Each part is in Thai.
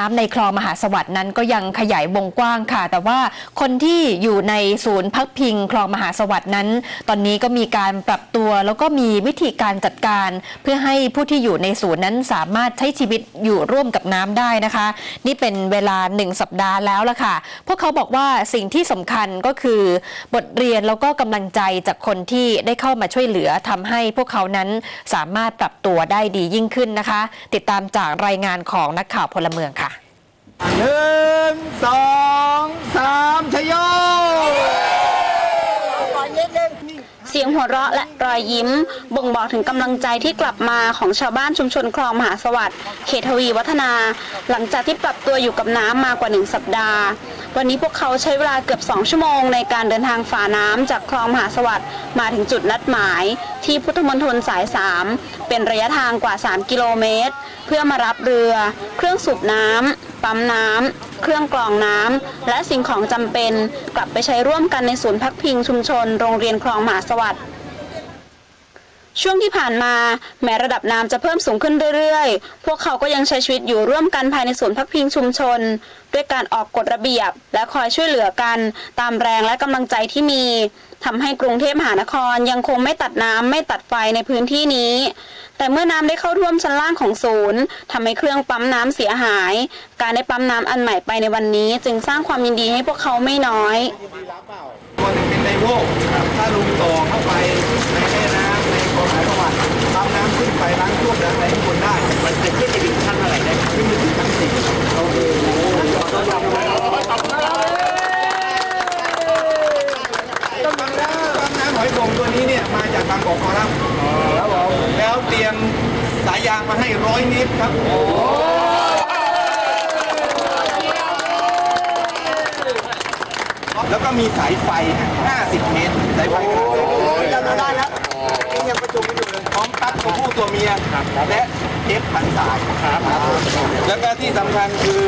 น้ำในคลองมหาสวัสดิ์นั้นก็ยังขยายวงกว้างค่ะ แต่ว่าคนที่อยู่ในศูนย์พักพิงคลองมหาสวัสดิ์นั้น ตอนนี้ก็มีการปรับตัวแล้วก็มีวิธีการจัดการ เพื่อให้ผู้ที่อยู่ในศูนย์นั้นสามารถใช้ชีวิตอยู่ร่วมกับน้ำได้นะคะ นี่เป็นเวลาหนึ่งสัปดาห์แล้วล่ะค่ะ พวกเขาบอกว่าสิ่งที่สำคัญก็คือบทเรียนแล้วก็กำลังใจจากคนที่ได้เข้ามาช่วยเหลือทำให้พวกเขานั้นสามารถปรับตัวได้ดียิ่งขึ้นนะคะ ติดตามจากรายงานของนักข่าวพลเมืองค่ะ หนึ่งสองสามชยโยเสียงหัวเราะและรอยยิ้ม บ่งบอกถึงกำลังใจที่กลับมาของชาวบ้านชุมชนคลองมหาสวัสดิ์เขตทวีวัฒนา หลังจากที่ปรับตัวอยู่กับน้ำมากว่าหนึ่งสัปดาห์ วันนี้พวกเขาใช้เวลาเกือบ 2 ชั่วโมงในการเดินทางฝ่าน้ำจากคลองมหาสวัสดิ์มาถึงจุดนัดหมาย ที่พุทธมณฑลสาย 3 เป็นระยะทางกว่า 3 กิโลเมตร เพื่อมารับเรือ เครื่องสูบน้ำ ปั๊มน้ำ เครื่องกรองน้ำ และสิ่งของจำเป็น กลับไปใช้ร่วมกันในศูนย์พักพิงชุมชน โรงเรียนคลองมหาสวัสดิ์ ช่วงที่ผ่านมาแม้ระดับน้ำจะเพิ่มสูงขึ้นเรื่อยๆ พวกเขาก็ยังใช้ชีวิตอยู่ร่วมกันภายในศูนย์พักพิงชุมชน ด้วยการออกกฎระเบียบ และคอยช่วยเหลือกัน ตามแรงและกำลังใจที่มีทำให้กรุงเทพมหานครยังคงไม่ตัดน้ำไม่ตัดไฟในพื้นที่นี้ แต่เมื่อน้ำได้เข้าท่วมชั้นล่างของศูนย์ทำให้เครื่องปั๊มน้ำเสียหาย การได้ปั๊มน้ำอันใหม่ไปในวันนี้ จึงสร้างความยินดีให้พวกเขาไม่น้อยตัวหนึ่งเป็นไดโวถ้าลุงต่อเข้าไปในแม่น้ำในคลองสายสวัสดิ์ทำน้ำขึ้นไปล้างท่วมด้านในข้างบนได้ มันจะขึ้นไปถึงชั้นเท่าไหร่ได้ขึ้นไปถึงชั้นสี่โอ้โหต้องทำปั๊มน้ำหอยโข่งตัวนี้เนี่ยมาจากบางกอกคอรัมน์แล้วเตรียมสายยางมาให้ร้อยเมตรครับแล้วก็มีสายไฟ 50 เมตร สายไฟขาดจำได้แล้วยังประชุมอยู่เลยพร้อมปลั๊กตัวผู้ตัวเมีย และเทปพันสายครับแล้วก็ที่สำคัญคือ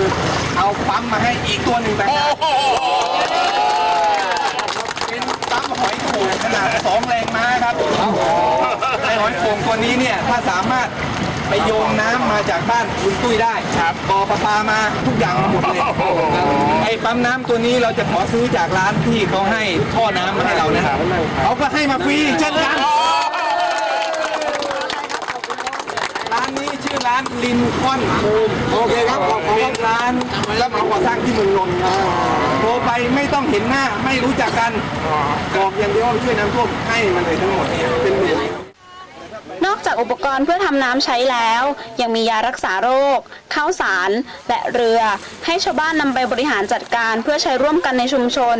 เอาปั๊มมาให้อีกตัวหนึ่งต่างหากเป็นปั๊มหอยโข่งขนาด 2 แรงม้าครับไอหอยโข่งตัวนี้เนี่ย ถ้าสามารถ ไปโยงน้ำมาจากบ้านคุณตุ้ยได้ครับต่อประปามาทุกอย่างหมดเลยไอ้ปั๊มน้ำตัวนี้เราจะขอซื้อจากร้านที่เขาให้ท่อน้ำมาให้เรานะครับเขาก็ให้มาฟรีเช่นกัน ร้านนี้ชื่อร้านลินคอนโฮมโอเคครับขอบคุณเป็นร้านรับเหมาก่อสร้างที่เมืองนนท์ครับโทรไปไม่ต้องเห็นหน้าไม่รู้จักกันบอกอย่างเดียวว่าช่วยน้ำท่วมให้มันเลยทั้งหมดเป็นหมื่น นอกจากอุปกรณ์เพื่อทำน้ำใช้แล้ว ยังมียารักษาโรค ข้าวสาร และเรือ ให้ชาวบ้านนำไปบริหารจัดการเพื่อใช้ร่วมกันในชุมชน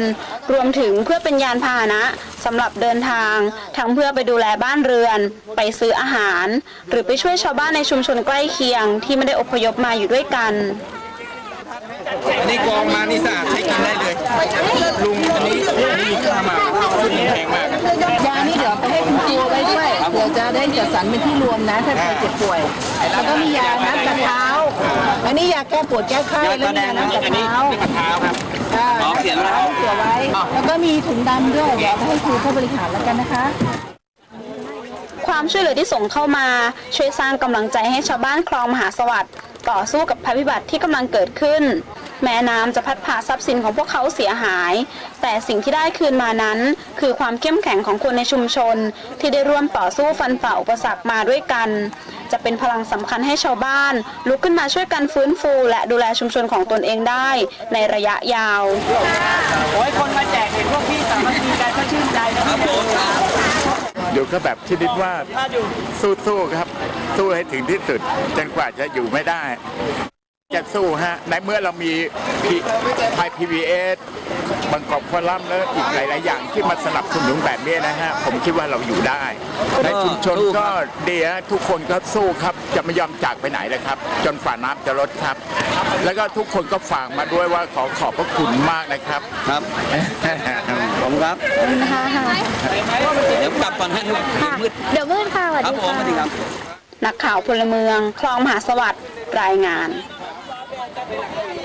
รวมถึงเพื่อเป็นยานพาหนะสำหรับเดินทาง ทั้งเพื่อไปดูแลบ้านเรือน ไปซื้ออาหาร หรือไปช่วยชาวบ้านในชุมชนใกล้เคียง ที่ไม่ได้อพยพมาอยู่ด้วยกันอันนี้กองมานี่สะอาด เป็นที่รวมนะ ถ้าใครเจ็บป่วย แล้วก็มียานัดกระเท้า อันนี้ยาแก้ปวดแก้ไข้แล้วมียานัดกระเท้าเท้าครับอ่าอ๋อเขียนไว้เขียนไว้ แล้วก็มีถุงดำด้วย เดี๋ยวเอาไปให้ครูเข้าบริหารแล้วกันนะคะความช่วยเหลือที่ส่งเข้ามาช่วยสร้างกำลังใจให้ชาวบ้านคลองมหาสวัสดิ์ต่อสู้กับภัยพิบัติที่กำลังเกิดขึ้น แม้น้ำจะพัดพาทรัพย์สินของพวกเขาเสียหาย แต่สิ่งที่ได้คืนมานั้น คือความเข้มแข็งของคนในชุมชน ที่ได้ร่วมต่อสู้ฟันฝ่าอุปสรรคมาด้วยกัน จะเป็นพลังสำคัญให้ชาวบ้าน ลุกขึ้นมาช่วยกันฟื้นฟู และดูแลชุมชนของตนเองได้ในระยะยาวโอ้ยคนมาแจกเห็นพวกพี่สามัคคีกันก็ชื่นใจนะครับผมอยู่ก็แบบชนิดว่าสู้ๆครับ สู้ให้ถึงที่สุดจนกว่าจะอยู่ไม่ได้ จะสู้ฮะ ในเมื่อเรามีไทยพีวีเอสบางกอกคอลัมน์แล้วอีกหลาย ๆ อย่างที่มาสนับสนุนแบบนี้นะฮะ ผมคิดว่าเราอยู่ได้ ในชุมชนก็ดีฮะทุกคนก็สู้ครับ จะไม่ยอมจากไปไหนเลยครับ จนฝ่าน้ำจะลดครับ แล้วก็ทุกคนก็ฝากมาด้วยว่าขอขอบพระคุณมากนะครับครับผมครับเดี๋ยวกลับก่อนให้ทุกมืดเดี๋ยวมืดค่ะสวัสครับดีผมสวัสดีคค่ะรับนักข่าวพลเมือง คลองมหาสวัสดิ์รายงาน de la